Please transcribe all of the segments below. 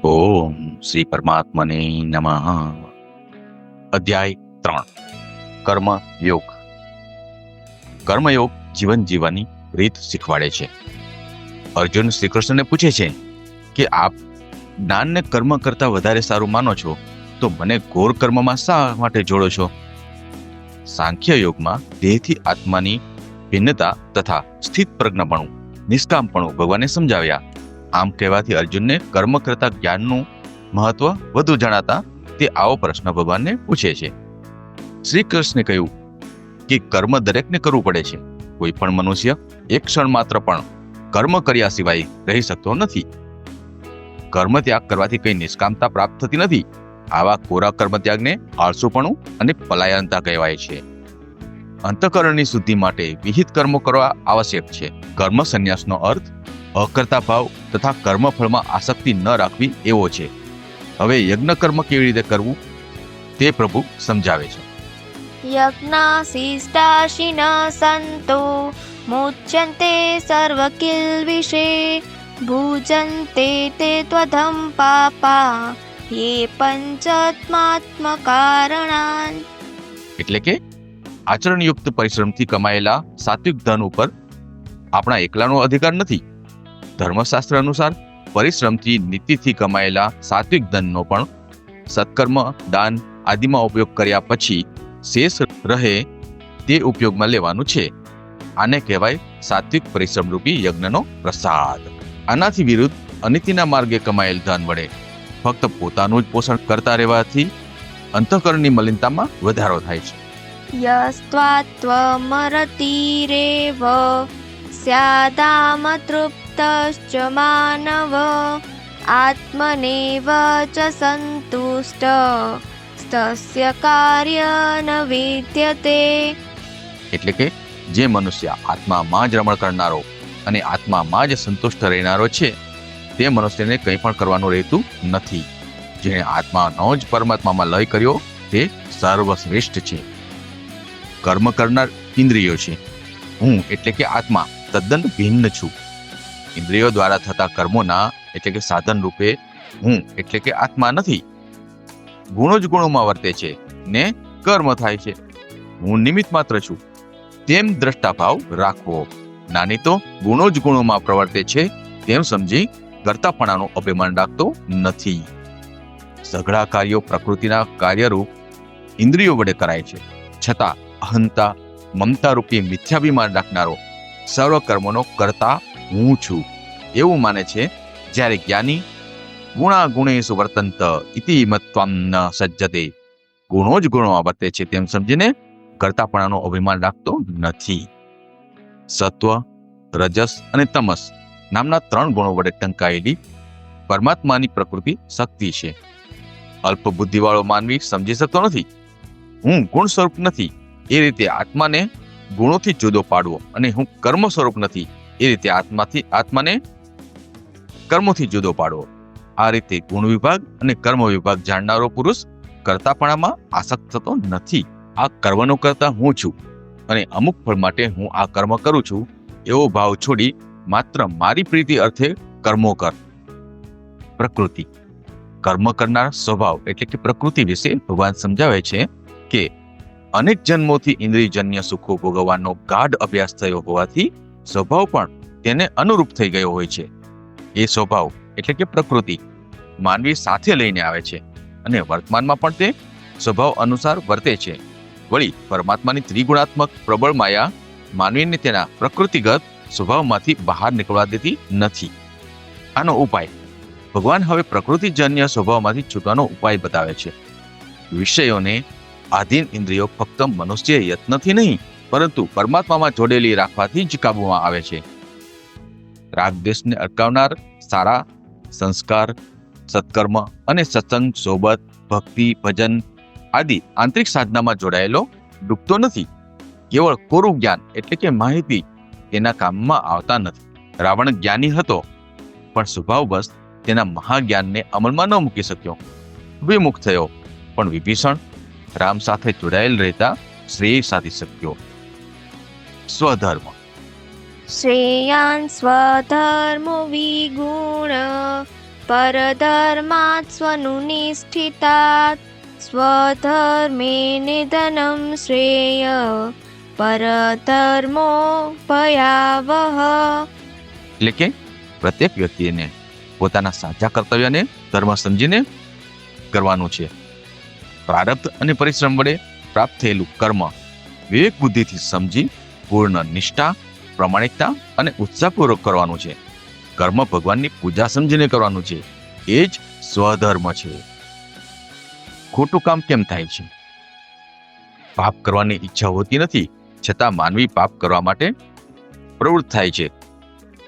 ઓમ શ્રી પરમાત્મને નમઃ અધ્યાય ત્રણ કર્મ યોગ કર્મયોગ જીવન જીવવાની રીત શીખવાડે છે। અર્જુન શ્રી કૃષ્ણને પૂછે છે કે, આપ જ્ઞાનને કર્મ કરતા વધારે સારું માનો છો? તો મને ઘોર કર્મમાં શા માટે જોડો છો? સાંખ્ય યોગમાં દેહથી આત્માની ભિન્નતા તથા સ્થિત પ્રજ્ઞપણું, નિષ્કામપણું ભગવાને સમજાવ્યા આમ કહેવાથી અર્જુનને કર્મ કરતા જ્ઞાનનું મહત્વ વધુ જણાતા તે આવો પ્રશ્ન ભગવાનને પૂછે છે. શ્રી કૃષ્ણે કહ્યું કે કર્મ દરેકને કરવું પડે છે. કોઈ પણ મનુષ્ય એક ક્ષણ માત્ર પણ કર્મ કર્યા સિવાય રહી શકતો નથી. કર્મ ત્યાગ કરવાથી કઈ નિષ્કામતા પ્રાપ્ત થતી નથી. આવા કોરા કર્મ ત્યાગને આળસુપણું અને પલાયનતા કહેવાય છે. અંતઃકરણની શુદ્ધિ માટે વિહિત કર્મો કરવા આવશ્યક છે. કર્મ સંન્યાસનો અર્થ અકર્તા ભાવ તથા કર્મફળમાં આસક્તિ ન રાખવી એવો છે. હવે યજ્ઞ કર્મ કેવી રીતે કરવું? તે પ્રભુ સમજાવે છે. યજ્ઞાશિષ્ટાશિન સંતો મુચ્યન્તે સર્વ કિલ વિશે ભુજન્તે તે ત્વધમ પાપા હે પંચાત્માત્મ કારણાન એટલે કે આચરણયુક્ત પરિશ્રમથી કમાયેલા સાત્વિક ધન ઉપર આપણા એકલાનો અધિકાર નથી? ધર્મશાસ્ત્ર અનુસાર પરિશ્રમથી નીતિથી કમાયેલા સાત્વિક ધનનો પણ સત્કર્મ, દાન આદિમાં ઉપયોગ કર્યા પછી શેષ રહે તે ઉપયોગમાં લેવાનું છે. આને કહેવાય સાત્વિક પરિશ્રમરૂપી યજ્ઞનો પ્રસાદ. આનાથી વિરુદ્ધ અનિતિના માર્ગે કમાયેલ ધન વડે ફક્ત પોતાનું જ પોષણ કરતા રહેવાથી અંતઃકરણની મલિનતામાં વધારો થાય છે. યસ્ત્વાત્વમરતિરેવ સ્યાદામતૃપ્ स्यादामतृप्तश्च मानव आत्मनेव च सन्तुष्ट तस्य કાર્ય ન વિદ્યતે એટલે કે જે મનુષ્ય આત્મામાં જ રમણ કરનારો અને આત્મામાં જ સંતુષ્ટ રહેનારો છે તે મનુષ્યને કંઈ પણ કરવાનું રહેતું નથી જેણે આત્માનો જ પરમાત્મામાં લય કર્યો તે સર્વશ્રેષ્ઠ છે કર્મ કરનાર ઇન્દ્રિયો છે હું એટલે કે આત્મા તદ્દન ભિન્ન છું ઇન્દ્રિયો દ્વારા થતા કર્મોના એટલે કે સાધન રૂપે હું એટલે કે આત્મા નથી. ગુણો જ ગુણોમાં વર્તે છે ને કર્મ થાય છે. હું નિમિત્ત માત્ર છું. તેમ દ્રષ્ટાભાવ રાખવો. નાની તો ગુણો જ ગુણોમાં પ્રવર્તે છે તેમ સમજી કરતાપણાનું અભિમાન રાખતો નથી. સઘળા કાર્યો પ્રકૃતિના કાર્યરૂપ ઇન્દ્રિયો વડે કરાય છે. છતાં અહંતા, મમતા રૂપી મિથ્યાભિમાન રાખનારો સર્વ કર્મોનો કરતા હું છું. એવું માને છે, જ્યારે જ્ઞાની ગુણા ગુણેશુ વર્તંત ઇતિ મત્વમ સજ્જતે. ગુણો જ ગુણો વર્તે છે તેમ સમજીને કરતાપણાનો અભિમાન રાખતો નથી. સત્વ, રજસ અને તમસ નામના ત્રણ ગુણો વડે ટંકાયેલી પરમાત્માની પ્રકૃતિ શક્તિ છે. અલ્પ બુદ્ધિવાળો માનવી સમજી શકતો નથી. હું ગુણ સ્વરૂપ નથી. એ રીતે આત્માને ગુણોથી જુદો પાડવો અને હું કર્મ સ્વરૂપ નથી. એ રીતે આત્માથી, આત્માને કર્મોથી જુદો પાડવો. આ રીતે ગુણ વિભાગ અને કર્મ વિભાગ જાણનારો પુરુષ કરતાપણામાં આસક્ત થતો નથી. આ કર્મનો કરતા હું છું અને અમુક ફળ માટે હું આ કર્મ કરું છું, એવો ભાવ છોડી માત્ર મારી પ્રીતિ અર્થે કર્મો કર. પ્રકૃતિ. કર્મ કરનાર સ્વભાવ એટલે કે પ્રકૃતિ વિશે ભગવાન સમજાવે છે કે અનેક જન્મોથી ઇન્દ્રિયજન્ય સુખો ભોગવવાનો ગાઢ અભ્યાસ થયો હોવાથી સ્વભાવ પણ તેને અનુરૂપ થઈ ગયો હોય છે. એ સ્વભાવ એટલે કે પ્રકૃતિ માનવી સાથે લઈને આવે છે અને વર્તમાનમાં પણ તે સ્વભાવ અનુસાર વર્તે છે. વળી પરમાત્માની ત્રિગુણાત્મક પ્રબળ માયા માનવીને તેના પ્રકૃતિગત સ્વભાવમાંથી બહાર નીકળવા દેતી નથી. આનો ઉપાય ભગવાન હવે પ્રકૃતિજન્ય સ્વભાવમાંથી છૂટવાનો ઉપાય બતાવે છે. વિષયોને આધીન ઇન્દ્રિયો ફક્ત મનુષ્ય યત્નથી નહીં પરંતુ પરમાત્મામાં જોડેલી રાખવાથી જ કાબુમાં આવે છે. રાગ દેશને અટકાવનાર સારા સંસ્કાર, સત્કર્મ અને સત્સંગ, સોબત, ભક્તિ, ભજન આદિ આંતરિક સાધનામાં જોડાયેલો ડૂબતો નથી. કેવળ કોરું જ્ઞાન એટલે કે માહિતી તેના કામમાં આવતા નથી. રાવણ જ્ઞાની હતો, પણ સ્વભાવવશ તેના મહાજ્ઞાનને અમલમાં ન મૂકી શક્યો. વિમુખ થયો, પણ વિભીષણ રામ સાથે જોડાયેલ રહેતા શ્રેય સાધી શક્યો. સ્વધર્મ. શ્રેયાન સ્વધર્મો વિગુણ પરધર્માत् સ્વનું નિષ્ઠિતાत् સ્વધર્મે નિધનમ શ્રેય પરધર્મો ભયાવહ. એટલે કે પ્રત્યેક વ્યક્તિને પોતાના સાચા કર્તવ્યને ધર્મ સમજીને કરવાનું છે. પ્રારબ્ધ અને પરિશ્રમ વડે પ્રાપ્ત થયેલું કર્મ વિવેક બુદ્ધિથી સમજી પૂર્ણ નિષ્ઠા, પ્રમાણિકતા અને ઉત્સાહપૂર્વક કરવાનું છે. કર્મ ભગવાનની પૂજા સમજીને કરવાનું છે. એ જ સ્વધર્મ છે. ખોટું કામ કેમ થાય છે? પાપ કરવાની ઈચ્છા હોતી નથી, છતાં માનવી પાપ કરવા માટે પ્રવૃત્ત થાય છે.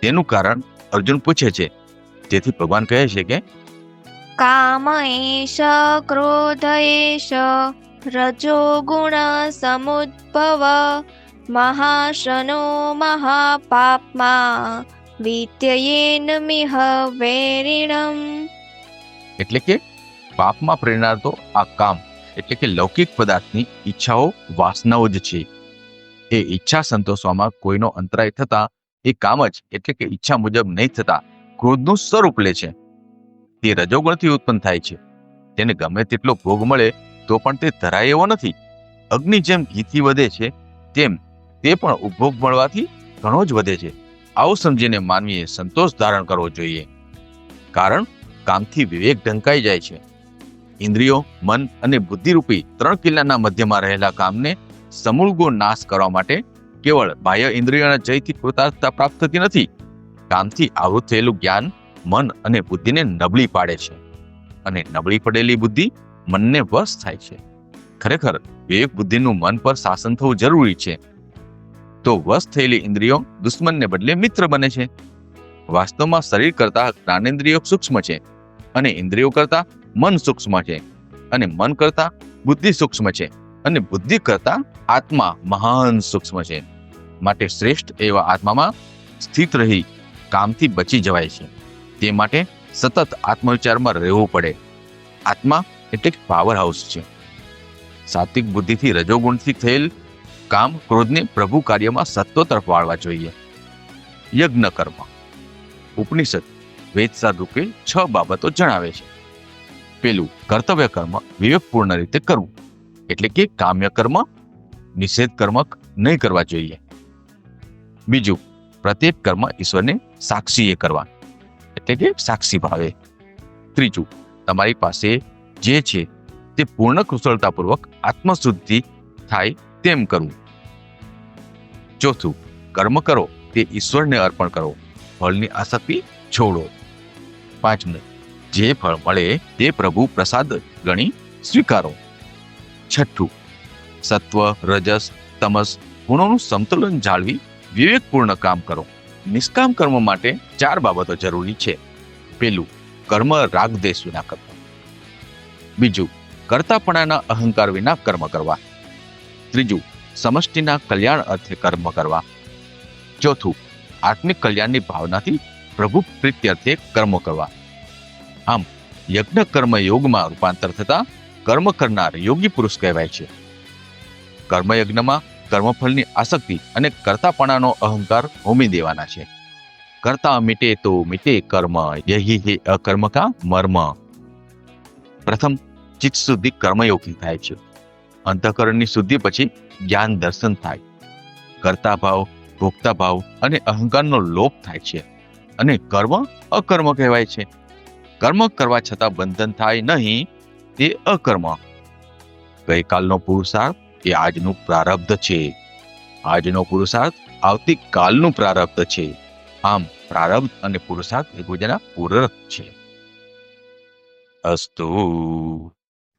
તેનું કારણ અર્જુન પૂછે છે. જેથી ભગવાન કહે છે કે કામ એશ ક્રોધ એશ રજો ગુણ સમુદ્ભવ મહાશનો મહાપાપમાં વિદ્યયેન મિહ વેરિણમ એટલે કે પાપમાં પ્રેરણાર તો આ કામ, એટલે કે લૌકિક પદાર્થની ઈચ્છાઓ, વાસનાઓ જ છે. એ ઈચ્છા સંતોષવામાં કોઈનો અંતરાય થતા, એ કામ જ એટલે કે ઈચ્છા મુજબ નહીં થતા, ક્રોધનું સ્વરૂપ લે છે. તે રજોગુણથી ઉત્પન્ન થાય છે. તેને ગમે તેટલો ભોગ મળે, તો પણ તે ધરાય એવો નથી. અગ્નિ જેમ ઘીથી વધે છે, તેમ તે પણ ઉપભોગ મળવાથી ઘણો જ વધે છે. આવું સમજીને માનવીએ સંતોષ ધારણ કરવો જોઈએ. કારણ કામથી વિવેક ઢંકાઈ જાય છે. ઇન્દ્રિયો, મન અને બુદ્ધિરૂપી ત્રણ કિલ્લાના મધ્યમાં રહેલા કામને સમૂળગો નાશ કરવા માટે કેવળ બાહ્ય ઇન્દ્રિયોના જયથી કૃતાર્થતા પ્રાપ્ત થતી નથી. કામથી આવૃત થયેલું જ્ઞાન મન અને બુદ્ધિને નબળી પાડે છે. અને નબળી પડેલી બુદ્ધિ મનને વશ થાય છે. ખરેખર વિવેક બુદ્ધિનું મન પર શાસન થવું જરૂરી છે. તો વશ થયેલી ઇન્દ્રિયો દુશ્મનને બદલે મિત્ર બને છે. વાસ્તવમાં શરીર કરતા જ્ઞાનેન્દ્રિયો સૂક્ષ્મ છે અને ઇન્દ્રિયો કરતા મન સૂક્ષ્મ છે અને મન કરતા બુદ્ધિ સૂક્ષ્મ છે અને બુદ્ધિ કરતા આત્મા મહાન સૂક્ષ્મ છે. માટે શ્રેષ્ઠ એવા આત્મામાં સ્થિત રહી કામથી બચી જવાય છે. તે માટે સતત આત્મવિચારમાં રહેવું પડે. આત્મા એટલે પાવર હાઉસ છે. સાત્વિક બુદ્ધિથી રજોગુણથી થયેલ કામ ક્રોધને પ્રભુ કાર્યમાં સત્વ તરફ વાળવા જોઈએ. યજ્ઞ કર્મ ઉપનિષદ. વેદસાર રૂપે છ બાબતો જણાવે છે. પેલું કર્તવ્ય કર્મ વિવેકપૂર્ણ રીતે કરવું. એટલે કે કામ્ય કર્મ નિષેધ કર્મ નહીં કરવા જોઈએ. બીજું, પ્રત્યેક કર્મ ઈશ્વરને સાક્ષીએ કરવા. એટલે કે સાક્ષી ભાવે. ત્રીજું, તમારી પાસે જે છે તે પૂર્ણ કુશળતાપૂર્વક આત્મશુદ્ધિ થાય તેમ કરવું. ચોથું કર્મ કરો, તે ઈશ્વરને અર્પણ કરો. ફળની આસક્તિ છોડો. પાંચમું જે ફળ મળે, તે પ્રભુ પ્રસાદ ગણી સ્વીકારો. છઠ્ઠું. સત્વ, રજસ, તમસ ગુણોનું સંતુલન જાળવી વિવેકપૂર્ણ કામ કરો. નિષ્કામ કર્મ માટે ચાર બાબતો જરૂરી છે. પેલું, કર્મ રાગ દેશ વિના કરવું બીજું, કર્તાપણાના અહંકાર વિના કર્મ કરવા. ત્રીજું સમષ્ટિના કલ્યાણ અર્થે કર્મ કરવા. ચોથું, આત્મિક કલ્યાણની ભાવનાથી પ્રભુ પ્રીત્યર્થે કર્મ કરવા. આમ, યજ્ઞ કર્મ યોગમાં રૂપાંતર થતા કર્મ કરનાર યોગી પુરુષ કહેવાય છે. કર્મયજ્ઞમાં કર્મફળની આસક્તિ અને કર્તાપણાનો અહંકાર હોમી દેવાના છે. કરતા મીટે તો મિટે કર્મ, યહી હે અકર્મ કા મર્મ. પ્રથમ, ચિત્ત શુદ્ધિ કર્મયોગી થાય છે. અંતઃકરણની શુદ્ધિ પછી જ્ઞાન દર્શન થાય. કર્તા ભાવ ભોગતા ભાવ અને અહંકારનો લોપ થાય છે અને કર્મ અકર્મ કહેવાય છે. કર્મ કરવા છતાં બંધન થાય નહીં, તે અકર્મ. ગઈકાલનો પુરુષાર્થ એ આજનું પ્રારબ્ધ છે. આજનો પુરુષાર્થ આવતીકાલનું પ્રારબ્ધ છે. આમ પ્રારબ્ધ અને પુરુષાર્થ એકબીજાના પૂરક છે. અસ્તુ.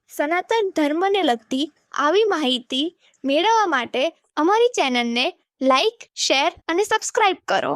સનાતન ધર્મને લગતી આવી માહિતી મેળવવા માટે અમારી ચેનલને લાઈક શેર અને સબસ્ક્રાઈબ કરો.